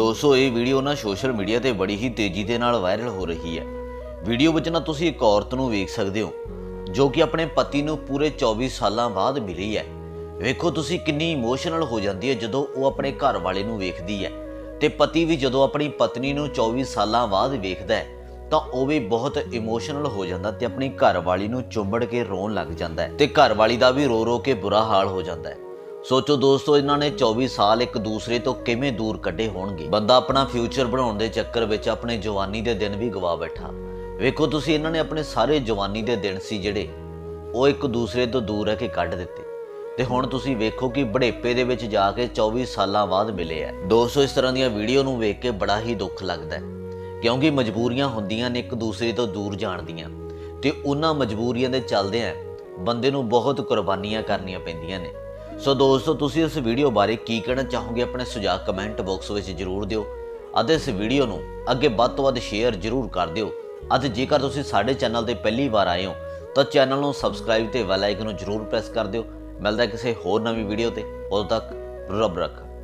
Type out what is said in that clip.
ਦੋਸਤੋ, ਇਹ ਵੀਡੀਓ ਨਾ ਸੋਸ਼ਲ ਮੀਡੀਆ ਤੇ ਬੜੀ ਹੀ ਤੇਜ਼ੀ ਦੇ ਨਾਲ ਵਾਇਰਲ ਹੋ ਰਹੀ ਹੈ। ਵੀਡੀਓ ਵਿੱਚ ਨਾ ਤੁਸੀਂ ਇੱਕ ਔਰਤ ਨੂੰ ਵੇਖ ਸਕਦੇ ਹੋ, ਜੋ ਕਿ ਆਪਣੇ ਪਤੀ ਨੂੰ ਪੂਰੇ 24 ਸਾਲਾਂ ਬਾਅਦ ਮਿਲੀ ਹੈ। ਵੇਖੋ, ਤੁਸੀਂ ਕਿੰਨੀ ਇਮੋਸ਼ਨਲ ਹੋ ਜਾਂਦੀ ਹੈ ਜਦੋਂ ਉਹ ਆਪਣੇ ਘਰ ਵਾਲੇ ਨੂੰ ਵੇਖਦੀ ਹੈ। ਤੇ ਪਤੀ ਵੀ ਜਦੋਂ ਆਪਣੀ ਪਤਨੀ ਨੂੰ 24 ਸਾਲਾਂ ਬਾਅਦ ਵੇਖਦਾ ਹੈ, ਤਾਂ ਉਹ ਵੀ ਬਹੁਤ ਇਮੋਸ਼ਨਲ ਹੋ ਜਾਂਦਾ ਤੇ ਆਪਣੀ ਘਰ ਵਾਲੀ ਨੂੰ ਚੁੰਬੜ ਕੇ ਰੋਣ ਲੱਗ ਜਾਂਦਾ ਹੈ। ਤੇ ਘਰ ਵਾਲੀ ਦਾ ਵੀ ਰੋ ਰੋ ਕੇ ਬੁਰਾ ਹਾਲ ਹੋ ਜਾਂਦਾ ਹੈ। ਸੋਚੋ ਦੋਸਤੋ, ਇਹਨਾਂ ਨੇ 24 ਸਾਲ ਇੱਕ ਦੂਸਰੇ ਤੋਂ ਕਿਵੇਂ ਦੂਰ ਕੱਢੇ ਹੋਣਗੇ? ਬੰਦਾ ਆਪਣਾ ਫਿਊਚਰ ਬਣਾਉਣ ਦੇ ਚੱਕਰ ਵਿੱਚ ਆਪਣੇ ਜਵਾਨੀ ਦੇ ਦਿਨ ਵੀ ਗਵਾ ਬੈਠਾ। ਵੇਖੋ, ਤੁਸੀਂ ਇਹਨਾਂ ਨੇ ਆਪਣੇ ਸਾਰੇ ਜਵਾਨੀ ਦੇ ਦਿਨ ਸੀ ਜਿਹੜੇ ਉਹ ਇੱਕ ਦੂਸਰੇ ਤੋਂ ਦੂਰ ਰਹਿ ਕੇ ਕੱਢ ਦਿੱਤੇ। ਤੇ ਹੁਣ ਤੁਸੀਂ ਵੇਖੋ ਕਿ ਬੜੇਪੇ ਦੇ ਵਿੱਚ ਜਾ ਕੇ 24 ਸਾਲਾਂ ਬਾਅਦ ਮਿਲੇ ਆ ਦੋਸਤੋ, ਇਸ ਤਰ੍ਹਾਂ ਦੀਆਂ ਵੀਡੀਓ ਨੂੰ ਵੇਖ ਕੇ ਬੜਾ ਹੀ ਦੁੱਖ ਲੱਗਦਾ ਹੈ ਕਿਉਂਕਿ ਮਜਬੂਰੀਆਂ ਹੁੰਦੀਆਂ ਨੇ ਇੱਕ ਦੂਸਰੇ ਤੋਂ ਦੂਰ ਜਾਣ ਦੀਆਂ। ਤੇ ਉਹਨਾਂ ਮਜਬੂਰੀਆਂ ਦੇ ਚੱਲਦੇ ਬੰਦੇ ਨੂੰ ਬਹੁਤ ਕੁਰਬਾਨੀਆਂ ਕਰਨੀਆਂ ਪੈਂਦੀਆਂ ਨੇ। ਸੋ ਦੋਸਤੋ, ਤੁਸੀਂ ਇਸ ਵੀਡੀਓ ਬਾਰੇ ਕੀ ਕਹਿਣਾ ਚਾਹੋਗੇ? ਆਪਣੇ ਸੁਝਾਅ ਕਮੈਂਟ ਬਾਕਸ ਵਿੱਚ ਜਰੂਰ ਦਿਓ ਅਤੇ ਇਸ ਵੀਡੀਓ ਨੂੰ ਅੱਗੇ ਵੱਧ ਤੋਂ ਵੱਧ ਸ਼ੇਅਰ ਜਰੂਰ ਕਰ ਦਿਓ। ਅਤੇ ਜੇਕਰ ਤੁਸੀਂ ਸਾਡੇ ਚੈਨਲ ਤੇ ਪਹਿਲੀ ਵਾਰ ਆਏ ਹੋ, ਤਾਂ ਚੈਨਲ ਨੂੰ ਸਬਸਕ੍ਰਾਈਬ ਤੇ ਬੈਲ ਆਈਕਨ ਨੂੰ ਜਰੂਰ ਪ੍ਰੈਸ ਕਰ ਦਿਓ। ਮਿਲਦਾ ਕਿਸੇ ਹੋਰ ਨਵੀਂ ਵੀਡੀਓ ਤੇ। ਉਦੋਂ ਤੱਕ ਰੱਬ ਰੱਖ।